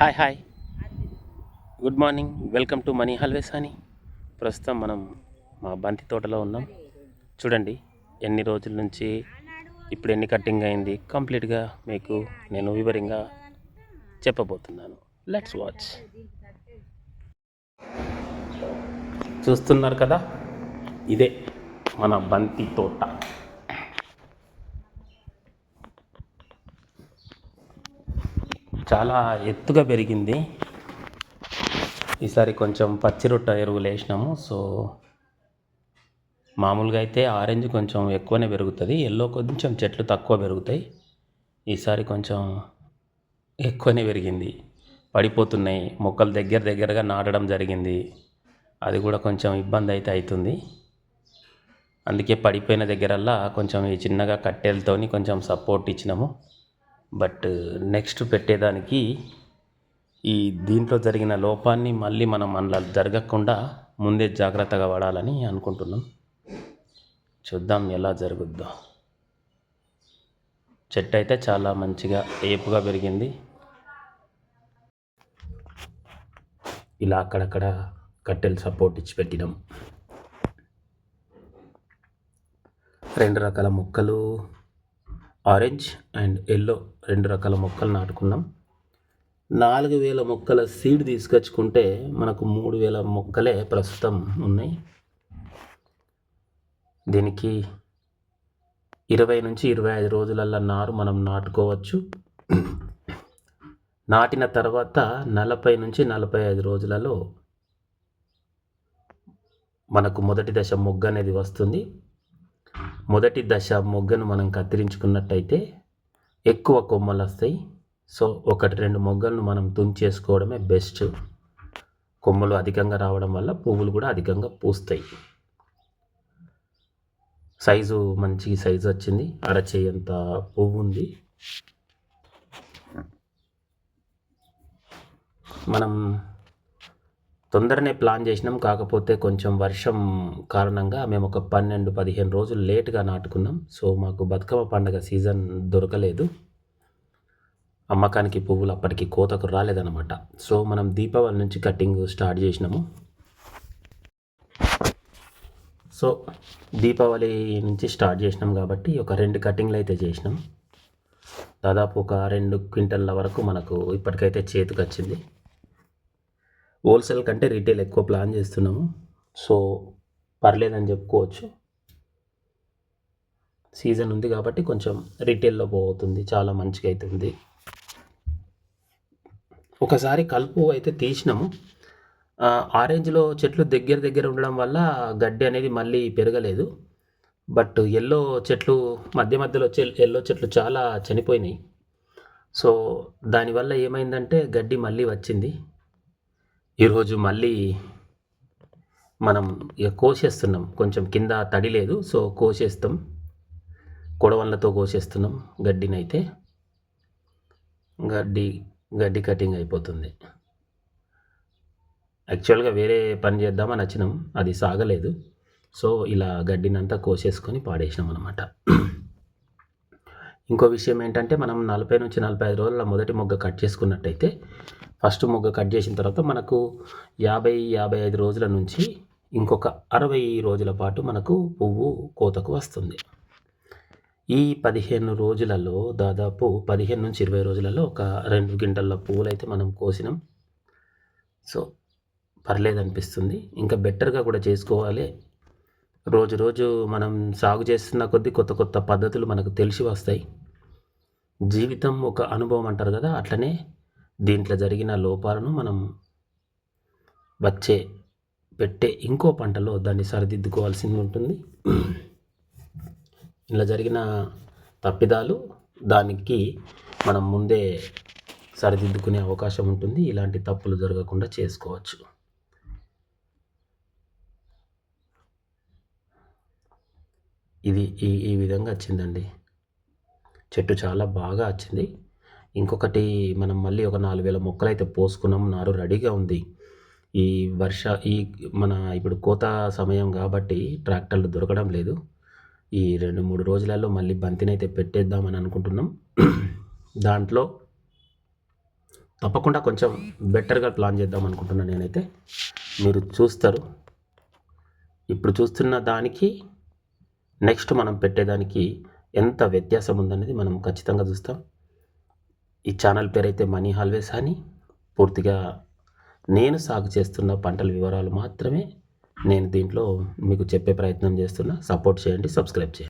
Hi hi. Good morning welcome to money hallways అని ప్రస్తుతం మనం మా బంతి తోటలో ఉన్నాం. చూడండి ఎన్ని రోజుల నుంచి ఇప్పుడు ఎన్ని కట్టింగ్ అయింది. కంప్లీట్గా మీకు నేను వివరంగా చెప్పబోతున్నాను. లెట్స్ వాచ్ చూస్తున్నారు కదా? ఇదే మన బంతి తోట. చాలా ఎత్తుగా పెరిగింది. ఈసారి కొంచెం పచ్చిరొట్ట ఎరువులు వేసినాము. సో మామూలుగా అయితే ఆరెంజ్ కొంచెం ఎక్కువనే పెరుగుతుంది. ఎల్లో కొంచెం చెట్లు తక్కువ పెరుగుతాయి. ఈసారి కొంచెం ఎక్కువనే పెరిగింది. పడిపోతున్నాయి. మొక్కలు దగ్గర దగ్గరగా నాటడం జరిగింది. అది కూడా కొంచెం ఇబ్బంది అయితే అవుతుంది. అందుకే పడిపోయిన దగ్గరల్లా కొంచెం ఈ చిన్నగా కట్టెలతోని కొంచెం సపోర్ట్ ఇచ్చినాము. బట్ నెక్స్ట్ పెట్టేదానికి ఈ దీంట్లో జరిగిన లోపాన్ని మళ్ళీ మనం అందులో జరగకుండా ముందే జాగ్రత్తగా పడాలని అనుకుంటున్నాం. చూద్దాం ఎలా జరుగుద్దో. చెట్టు అయితే చాలా మంచిగా ఏపుగా పెరిగింది. ఇలా అక్కడక్కడ కట్టెలు సపోర్ట్ ఇచ్చి పెట్టినాం. రెండు రకాల మొక్కలు ఆరెంజ్ అండ్ ఎల్లో రెండు రకాల మొక్కలు నాటుకున్నాం. నాలుగు వేల మొక్కల సీడ్ తీసుకొచ్చుకుంటే మనకు మూడు వేల మొక్కలే ప్రస్తుతం ఉన్నాయి. దీనికి ఇరవై నుంచి ఇరవై ఐదు రోజులల్లో నారు మనం నాటుకోవచ్చు. నాటిన తర్వాత నలభై నుంచి నలభై ఐదు రోజులలో మనకు మొదటి దశ మొగ్గ అనేది వస్తుంది. మొదటి దశ మొగ్గను మనం కత్తిరించుకున్నట్టయితే ఎక్కువ కొమ్మలు వస్తాయి. సో ఒకటి రెండు మొగ్గలను మనం తుంచేసుకోవడమే బెస్ట్. కొమ్మలు అధికంగా రావడం వల్ల పువ్వులు కూడా అధికంగా పూస్తాయి. సైజు మంచి సైజు వచ్చింది. అరచేయంత పువ్వు ఉంది. మనం తొందరనే ప్లాన్ చేసినాం. కాకపోతే కొంచెం వర్షం కారణంగా మేము ఒక పన్నెండు పదిహేను రోజులు లేట్గా నాటుకున్నాం. సో మాకు బతుకమ్మ పండగ సీజన్ దొరకలేదు. అమ్మకానికి పువ్వులు అప్పటికి కోతకు రాలేదన్నమాట. సో మనం దీపావళి నుంచి కటింగ్ స్టార్ట్ చేసినాము. సో దీపావళి నుంచి స్టార్ట్ చేసినాం కాబట్టి ఒక రెండు కటింగ్లు అయితే చేసినాం. దాదాపు ఒక రెండు క్వింటల్ల వరకు మనకు ఇప్పటికైతే చేతికి వచ్చింది హోల్సేల్ కంటే రీటైల్ ఎక్కువ ప్లాన్ చేస్తున్నాము. సో పర్లేదని చెప్పుకోవచ్చు. సీజన్ ఉంది కాబట్టి కొంచెం రీటైల్లో పోతుంది. చాలా మంచిగా అవుతుంది ఒకసారి కలుపు అయితే తీసినాము. ఆరెంజ్లో చెట్లు దగ్గర దగ్గర ఉండడం వల్ల గడ్డి అనేది మళ్ళీ పెరగలేదు. బట్ ఎల్లో చెట్లు మధ్య మధ్యలో వచ్చే ఎల్లో చెట్లు చాలా చనిపోయినాయి. సో దానివల్ల ఏమైందంటే గడ్డి మళ్ళీ వచ్చింది. ఈరోజు మళ్ళీ మనం ఇక కోసేస్తున్నాం. కొంచెం కింద తడి లేదు సో కోసేస్తాం. కొడవళ్ళతో కోసేస్తున్నాం గడ్డినైతే. గడ్డి గడ్డి కటింగ్ అయిపోతుంది. యాక్చువల్గా వేరే పని చేద్దామని వచ్చినాం అది సాగలేదు. సో ఇలా గడ్డినంతా కోసేసుకొని పాడేసినాం అనమాట ఇంకో విషయం ఏంటంటే మనం నలభై నుంచి నలభై ఐదు రోజుల మొదటి మొగ్గ కట్ చేసుకున్నట్టయితే ఫస్ట్ మొగ్గ కట్ చేసిన తర్వాత మనకు యాభై యాభై ఐదు రోజుల నుంచి ఇంకొక అరవై రోజుల పాటు మనకు పువ్వు కోతకు వస్తుంది. ఈ పదిహేను రోజులలో దాదాపు పదిహేను నుంచి ఇరవై రోజులలో ఒక రెండు గింటల పువ్వులు అయితే మనం కోసినాం. సో పర్లేదు అనిపిస్తుంది. ఇంకా బెటర్గా కూడా చేసుకోవాలి. రోజు రోజు మనం సాగు చేస్తున్న కొద్దీ కొత్త కొత్త పద్ధతులు మనకు తెలిసి వస్తాయి. జీవితం ఒక అనుభవం అంటారు కదా అట్లనే దీంట్లో జరిగిన లోపాలను మనం వచ్చే పెట్టే ఇంకో పంటలో దాన్ని సరిదిద్దుకోవాల్సింది ఉంటుంది. ఇలా జరిగిన తప్పిదాలు దానికి మనం ముందే సరిదిద్దుకునే అవకాశం ఉంటుంది. ఇలాంటి తప్పులు జరగకుండా చేసుకోవచ్చు. ఇది ఈ ఈ విధంగా వచ్చిందండి. చెట్టు చాలా బాగా వచ్చింది ఇంకొకటి మనం మళ్ళీ ఒక నాలుగు వేల మొక్కలు అయితే పోసుకున్నాం నారు రెడీగా ఉంది. ఈ వర్ష ఈ మన ఇప్పుడు కోత సమయం కాబట్టి ట్రాక్టర్లు దొరకడం లేదు. ఈ రెండు మూడు రోజులలో మళ్ళీ బంతినైతే పెట్టేద్దామని అనుకుంటున్నాం. దాంట్లో తప్పకుండా కొంచెం బెటర్గా ప్లాన్ చేద్దాం అనుకుంటున్నాను నేనైతే. మీరు చూస్తారు. ఇప్పుడు చూస్తున్న దానికి నెక్స్ట్ మనం పెట్టేదానికి ఎంత వ్యత్యాసం ఉందనేది మనం ఖచ్చితంగా చూస్తాం. ఈ ఛానల్ పేరు అయితే మనీ హాల్వేస్ అని. పూర్తిగా నేను సాగు చేస్తున్న పంటల వివరాలు మాత్రమే నేను దీంట్లో మీకు చెప్పే ప్రయత్నం చేస్తున్నా. సపోర్ట్ చేయండి సబ్స్క్రైబ్ చేయండి.